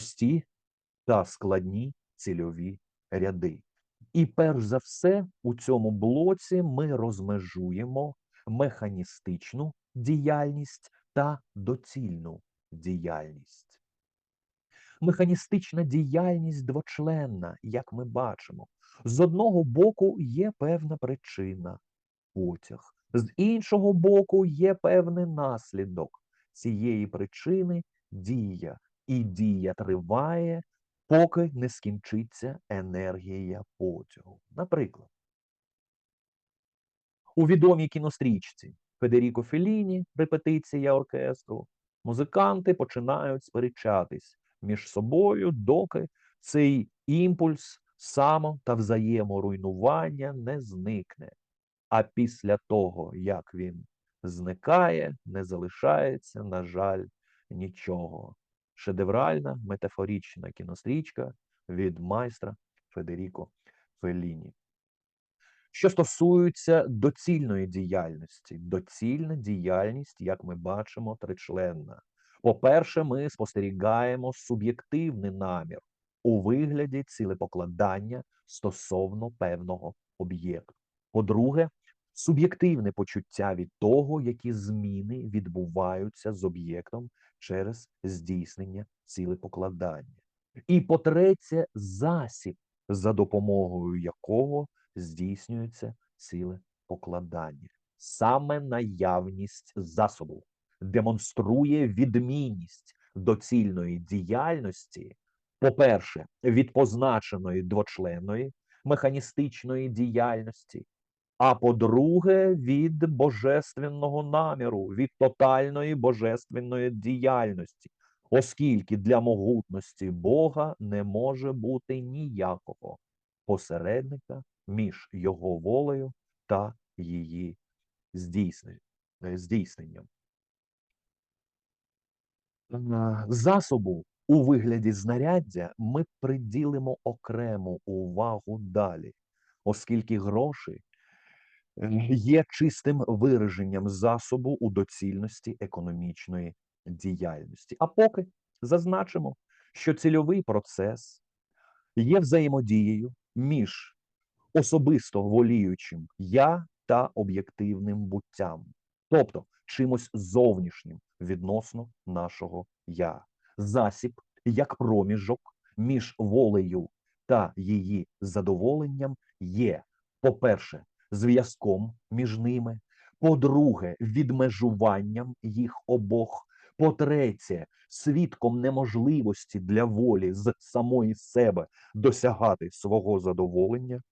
прості та складні цільові ряди. І перш за все, у цьому блоці ми розмежуємо механістичну діяльність та доцільну діяльність. Механістична діяльність двочленна, як ми бачимо. З одного боку є певна причина потяг, з іншого боку є певний наслідок цієї причини дія, і дія триває, поки не скінчиться енергія потягу. Наприклад, у відомій кінострічці Федеріко Феліні, репетиція оркестру, музиканти починають сперечатись між собою, доки цей імпульс само та взаєморуйнування не зникне. А після того, як він зникає, не залишається, на жаль, нічого. Шедевральна метафорічна кінострічка від майстра Федеріко Феліні. Що стосується доцільної діяльності, доцільна діяльність, як ми бачимо, тричленна. По-перше, ми спостерігаємо суб'єктивний намір у вигляді цілепокладання стосовно певного об'єкту. По-друге, суб'єктивне почуття від того, які зміни відбуваються з об'єктом через здійснення цілепокладання. І по-третє, засіб, за допомогою якого здійснюється ціле покладання. Саме наявність засобу демонструє відмінність доцільної діяльності, по-перше, від позначеної двочленної механістичної діяльності, а по-друге, від божественного наміру, від тотальної божественної діяльності, оскільки для могутності Бога не може бути ніякого посередника між його волею та її здійсненням. Засобу у вигляді знаряддя ми приділимо окрему увагу далі, оскільки гроші є чистим вираженням засобу у доцільності економічної діяльності. А поки зазначимо, що цільовий процес є взаємодією між особисто воліючим я та об'єктивним буттям, тобто чимось зовнішнім відносно нашого я, засіб як проміжок між волею та її задоволенням є, по-перше, зв'язком між ними, по-друге, відмежуванням їх обох, по-третє, свідком неможливості для волі з самої себе досягати свого задоволення,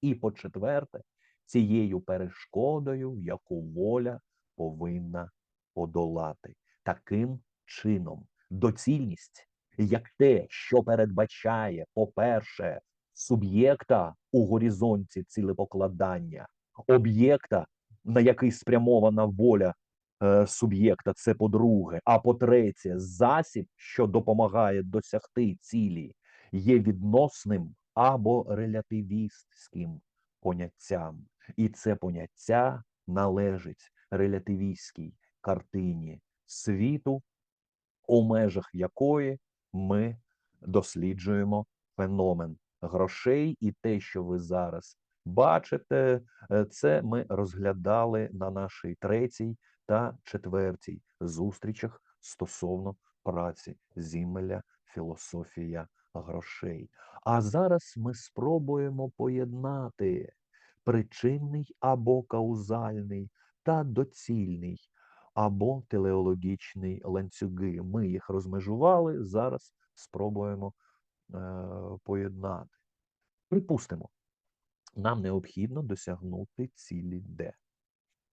і по-четверте, цією перешкодою, яку воля повинна подолати. Таким чином, доцільність, як те, що передбачає, по-перше, суб'єкта у горизонті цілепокладання, об'єкта, на який спрямована воля е, суб'єкта, це по-друге, а по-третє, засіб, що допомагає досягти цілі, є відносним або релятивістським поняттям. І це поняття належить релятивістській картині світу, у межах якої ми досліджуємо феномен грошей, і те, що ви зараз бачите, е, це ми розглядали на нашій третій та четвертій зустрічах стосовно праці Зімеля, філософія грошей. А зараз ми спробуємо поєднати причинний або каузальний та доцільний або телеологічний ланцюги. Ми їх розмежували, зараз спробуємо поєднати. Припустимо, нам необхідно досягнути цілі Д.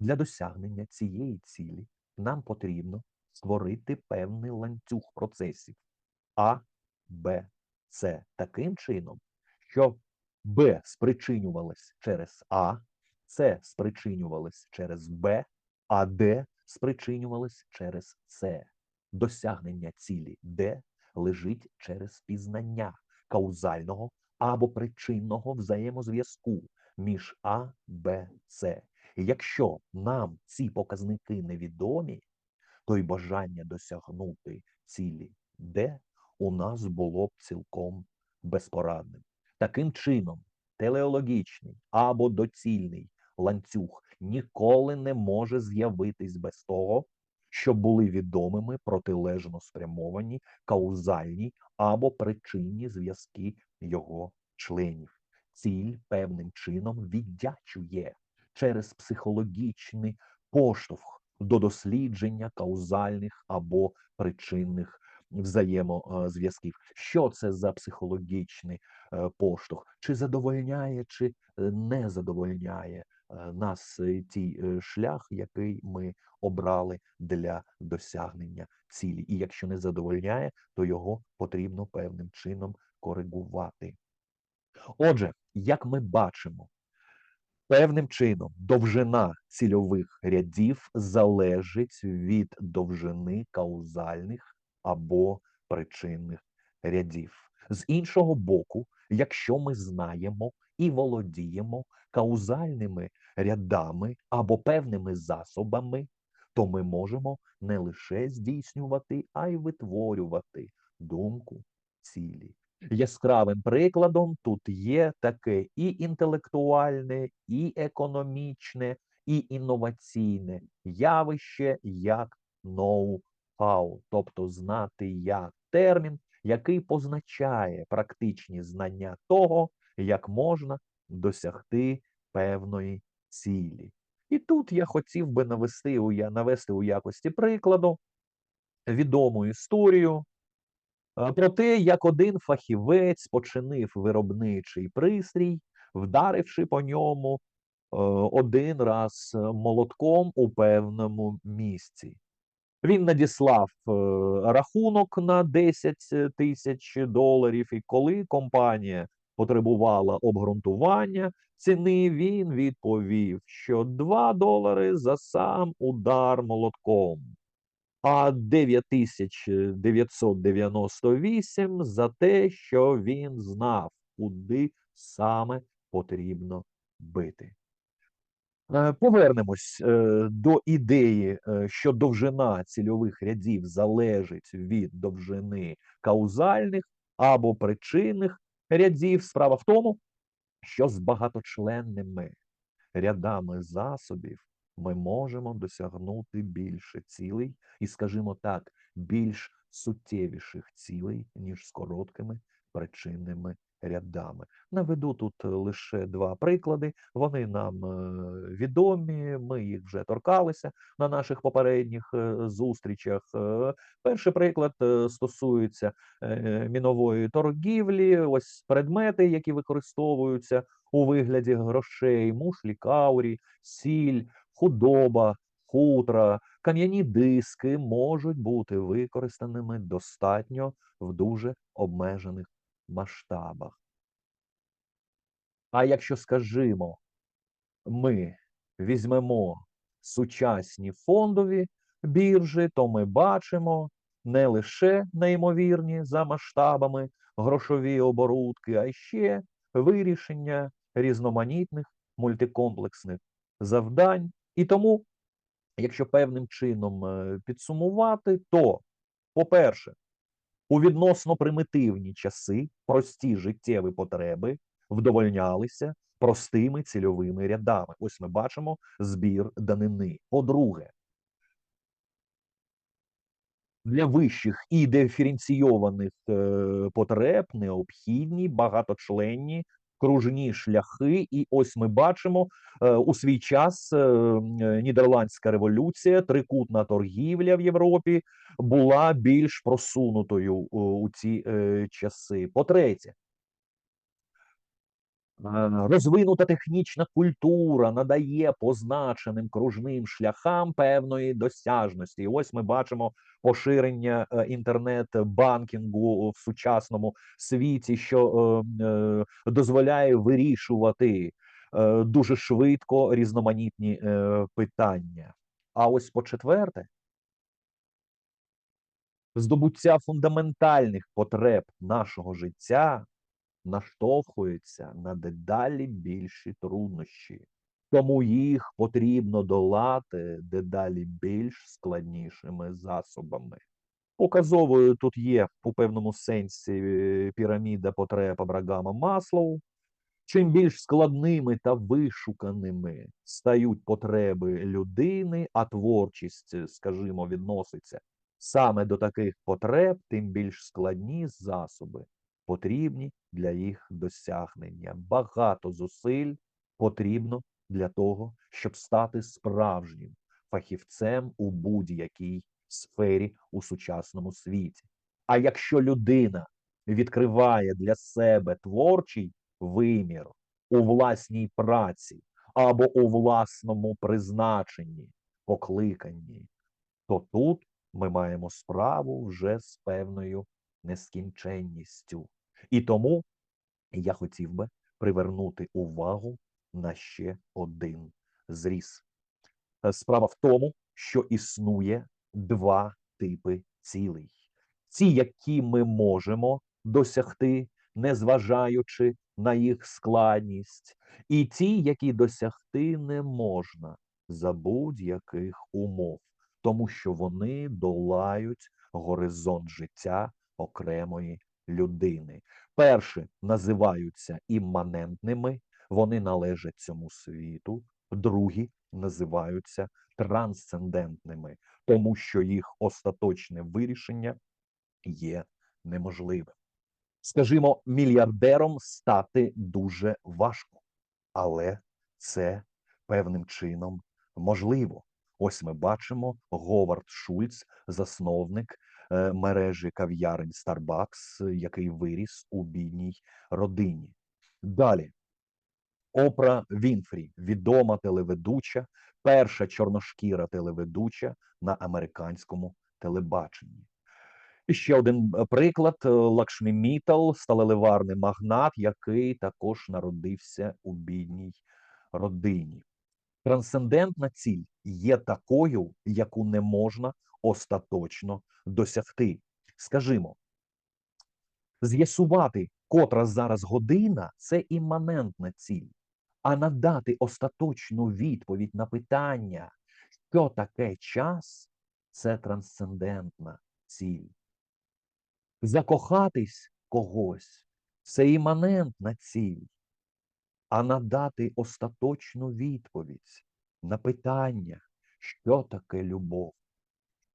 Для досягнення цієї цілі нам потрібно створити певний ланцюг процесів А, Б, С таким чином, що Б спричинювалось через А, С спричинювалось через Б, а Д спричинювалось через С. Досягнення цілі Д лежить через пізнання каузального або причинного взаємозв'язку між А, Б, С. І якщо нам ці показники невідомі, то й бажання досягнути цілі Д у нас було б цілком безпорадним. Таким чином, телеологічний або доцільний ланцюг ніколи не може з'явитись без того, щоб були відомими протилежно спрямовані каузальні або причинні зв'язки його членів. Ціль певним чином віддячує через психологічний поштовх до дослідження каузальних або причинних взаємозв'язків. Що це за психологічний е, поштовх? Чи задовольняє, чи е, не задовольняє е, нас е, ті е, шлях, який ми обрали для досягнення цілі? І якщо не задовольняє, то його потрібно певним чином коригувати. Отже, як ми бачимо, певним чином довжина цільових рядів залежить від довжини каузальних або причинних рядів. З іншого боку, якщо ми знаємо і володіємо каузальними рядами або певними засобами, то ми можемо не лише здійснювати, а й витворювати думку цілі. Яскравим прикладом тут є таке і інтелектуальне, і економічне, і інноваційне явище як ноу-хау, тобто знати як термін, який позначає практичні знання того, як можна досягти певної цілі. І тут я хотів би навести навести у якості прикладу відому історію про те, як один фахівець починив виробничий пристрій, вдаривши по ньому е, один раз е, молотком у певному місці. Він надіслав е, рахунок на 10 тисяч доларів, і коли компанія потребувала обґрунтування ціни, він відповів, що 2 долари за сам удар молотком, а 9998 за те, що він знав, куди саме потрібно бити. Е, Повернемось е, до ідеї, е, що довжина цільових рядів залежить від довжини каузальних або причинних рядів. Справа в тому, що з багаточленними рядами засобів ми можемо досягнути більше цілей і, скажімо так, більш суттєвіших цілей, ніж з короткими причинними рядами. Наведу тут е, лише два приклади. Вони нам е, відомі. Ми їх вже торкалися на наших попередніх е, зустрічах. Перший приклад стосується мінової торгівлі. Ось предмети, які використовуються у вигляді грошей, мушлі, каурі, сіль, худоба, хутра, кам'яні диски можуть бути використаними достатньо в дуже обмежених масштабах. А якщо, скажімо, ми візьмемо сучасні фондові біржі, то ми бачимо не лише неймовірні за масштабами грошові оборудки, а ще вирішення різноманітних мультикомплексних завдань. І тому, якщо певним чином е, підсумувати, то, по-перше, у відносно примітивні часи прості життєві потреби вдовольнялися простими цільовими рядами. Ось ми бачимо збір данини. По-друге, для вищих і диференційованих е, потреб необхідні багаточленні кружні шляхи. І ось ми бачимо е, у свій час е, е, Нідерландська революція, трикутна торгівля в Європі була більш просунутою у, ці часи. По-третє, Е, Розвинута технічна культура надає позначеним кружним шляхам певної досяжності. І ось ми бачимо поширення е, інтернет-банкінгу в сучасному світі, що е, е, дозволяє вирішувати е, дуже швидко різноманітні е, питання. А ось по четверте, здобуття фундаментальних потреб нашого життя наштовхується на дедалі більші труднощі, тому їх потрібно долати дедалі більш складнішими засобами. Показовою тут є у певному сенсі е, піраміда потреб Абрагама Маслоу. Чим більш складними та вишуканими стають потреби людини, а творчість, скажімо, відноситься саме до таких потреб, тим більш складні засоби потрібні для їх досягнення. Багато зусиль потрібно для того, щоб стати справжнім фахівцем у будь-якій сфері у сучасному світі. А якщо людина відкриває для себе творчий вимір у власній праці або у власному призначенні, покликанні, то тут ми маємо справу вже з певною нескінченністю. І тому я хотів би привернути увагу на ще один зріз. Е, Справа в тому, що існує два типи цілей: ті, які ми можемо досягти, незважаючи на їх складність, і ті, які досягти не можна за будь-яких умов, тому що вони долають горизонт життя окремої людини. Перші називаються імманентними, вони належать цьому світу, другі називаються трансцендентними, тому що їх остаточне вирішення є неможливим. Скажімо, мільярдером стати дуже важко, але це певним чином можливо. Ось ми бачимо Говард Шульц, засновник мережі кав'ярень Starbucks, який виріс у бідній родині. Далі Опра Вінфрі, відома телеведуча, перша чорношкіра телеведуча на американському телебаченні. І ще один е, приклад: е, Лакшмі Мітал, сталеливарний магнат, який також народився у бідній родині. Трансцендентна ціль є такою, яку не можна остаточно досягти. Скажімо, з'ясувати, котра зараз година це імманентна ціль, а надати остаточну відповідь на питання, що таке час, це трансцендентна ціль. Закохатись когось це іманентна ціль, а надати остаточну відповідь на питання, що таке любов,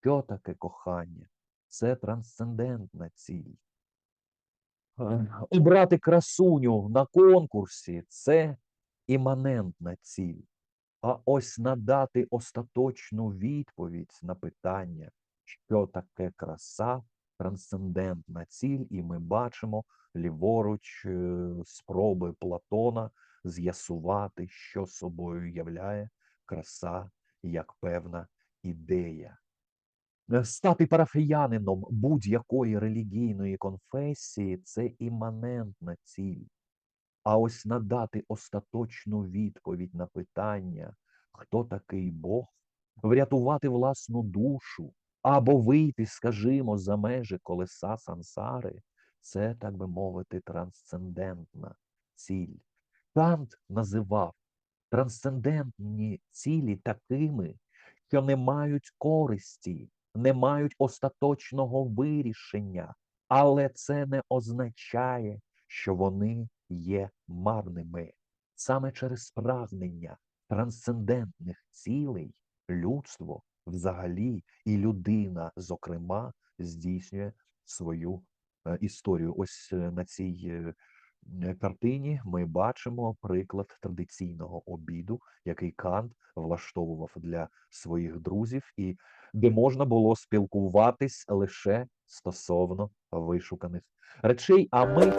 що таке кохання, це трансцендентна ціль. Е, Обрати красуню на конкурсі це іманентна ціль. А ось надати остаточну відповідь на питання, що таке краса, трансцендентна ціль, і ми бачимо ліворуч е, спроби Платона з'ясувати, що собою являє краса як певна ідея. Е, Стати парафіянином будь-якої релігійної конфесії це іманентна ціль. А ось надати остаточну відповідь на питання, хто такий Бог, врятувати власну душу або вийти, скажімо, за межі колеса сансари, це, так би мовити, трансцендентна ціль. Кант називав трансцендентні цілі такими, що не мають користі, не мають остаточного вирішення, але це не означає, що вони є марними. Саме через прагнення трансцендентних цілей людство взагалі і людина, зокрема, здійснює свою е, історію. Ось е, на цій е, картині ми бачимо приклад традиційного обіду, який Кант влаштовував для своїх друзів, і де можна було спілкуватись лише стосовно вишуканих речей. А ми